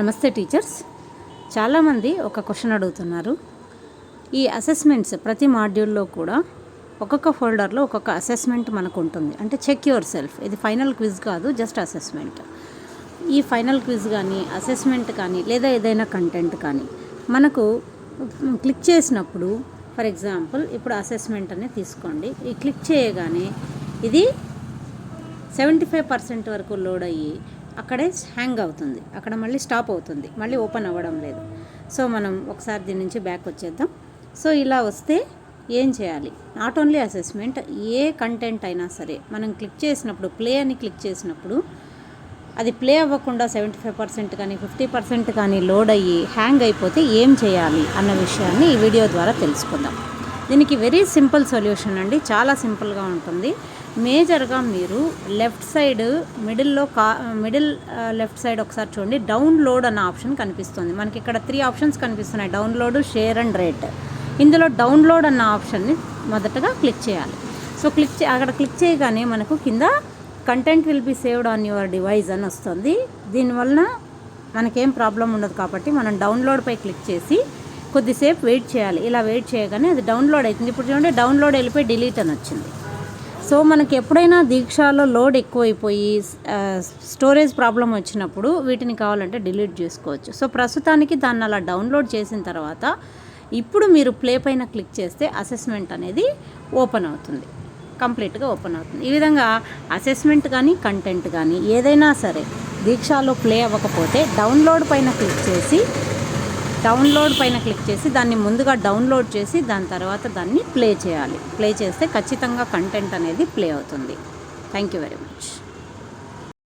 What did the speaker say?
నమస్తే టీచర్స్. చాలామంది ఒక క్వశ్చన్ అడుగుతున్నారు. ఈ అసెస్మెంట్స్ ప్రతి మాడ్యూల్లో కూడా ఒక్కొక్క ఫోల్డర్లో ఒక్కొక్క అసెస్మెంట్ మనకు ఉంటుంది అంటే చెక్ యువర్ సెల్ఫ్. ఇది ఫైనల్ క్విజ్ కాదు జస్ట్ అసెస్మెంట్. ఈ ఫైనల్ క్విజ్ కానీ అసెస్మెంట్ కానీ లేదా ఏదైనా కంటెంట్ కానీ మనకు క్లిక్ చేసినప్పుడు ఫర్ ఎగ్జాంపుల్ ఇప్పుడు అసెస్మెంట్ అనేది తీసుకోండి. ఈ క్లిక్ చేయగానే ఇది సెవెంటీ ఫైవ్ పర్సెంట్ వరకు లోడ్ అయ్యి అక్కడే హ్యాంగ్ అవుతుంది. అక్కడ మళ్ళీ స్టాప్ అవుతుంది. మళ్ళీ ఓపెన్ అవ్వడం లేదు. సో మనం ఒకసారి దీని నుంచి బ్యాక్ వచ్చేద్దాం. సో ఇలా వస్తే ఏం చేయాలి? నాట్ ఓన్లీ అసెస్మెంట్ ఏ కంటెంట్ అయినా సరే మనం క్లిక్ చేసినప్పుడు ప్లే అని క్లిక్ చేసినప్పుడు అది ప్లే అవ్వకుండా సెవెంటీ ఫైవ్ పర్సెంట్ కానీ ఫిఫ్టీ పర్సెంట్ కానీ లోడ్ అయ్యి హ్యాంగ్ అయిపోతే ఏం చేయాలి? అన్న విషయాన్ని ఈ వీడియో ద్వారా తెలుసుకుందాం. దీనికి వెరీ సింపుల్ సొల్యూషన్ అండి. చాలా సింపుల్గా ఉంటుంది. మేజర్గా మీరు లెఫ్ట్ సైడ్ మిడిల్లో కా మిడిల్ లెఫ్ట్ సైడ్ ఒకసారి చూడండి. డౌన్లోడ్ అన్న ఆప్షన్ కనిపిస్తుంది. మనకి ఇక్కడ త్రీ ఆప్షన్స్ కనిపిస్తున్నాయి. Download share and rate. ఇందులో డౌన్లోడ్ అన్న ఆప్షన్ని మొదటగా క్లిక్ చేయాలి. సో క్లిక్ చే అక్కడ క్లిక్ చేయగానే మనకు కింద content will be saved on your device అని వస్తుంది. దీనివలన మనకేం ప్రాబ్లం ఉండదు కాబట్టి మనం డౌన్లోడ్పై క్లిక్ చేసి కొద్దిసేపు వెయిట్ చేయాలి. ఇలా వెయిట్ చేయగానే అది డౌన్లోడ్ అవుతుంది. ఇప్పుడు చూడండి డౌన్లోడ్ వెళ్ళిపోయి డిలీట్ అని వచ్చింది. సో మనకి ఎప్పుడైనా దీక్షలో లోడ్ ఎక్కువైపోయి స్టోరేజ్ ప్రాబ్లం వచ్చినప్పుడు వీటిని కావాలంటే డిలీట్ చేసుకోవచ్చు. సో ప్రస్తుతానికి దాన్ని అలా డౌన్లోడ్ చేసిన తర్వాత ఇప్పుడు మీరు ప్లే పైన క్లిక్ చేస్తే అసెస్మెంట్ అనేది ఓపెన్ అవుతుంది. కంప్లీట్గా ఓపెన్ అవుతుంది. ఈ విధంగా అసెస్మెంట్ కానీ కంటెంట్ కానీ ఏదైనా సరే దీక్షలో ప్లే అవ్వకపోతే డౌన్లోడ్ పైన క్లిక్ చేసి డౌన్లోడ్ పైన క్లిక్ చేసి దాన్ని ముందుగా డౌన్లోడ్ చేసి దాని తర్వాత దాన్ని ప్లే చేయాలి. ప్లే చేస్తే ఖచ్చితంగా కంటెంట్ అనేది ప్లే అవుతుంది. Thank you very much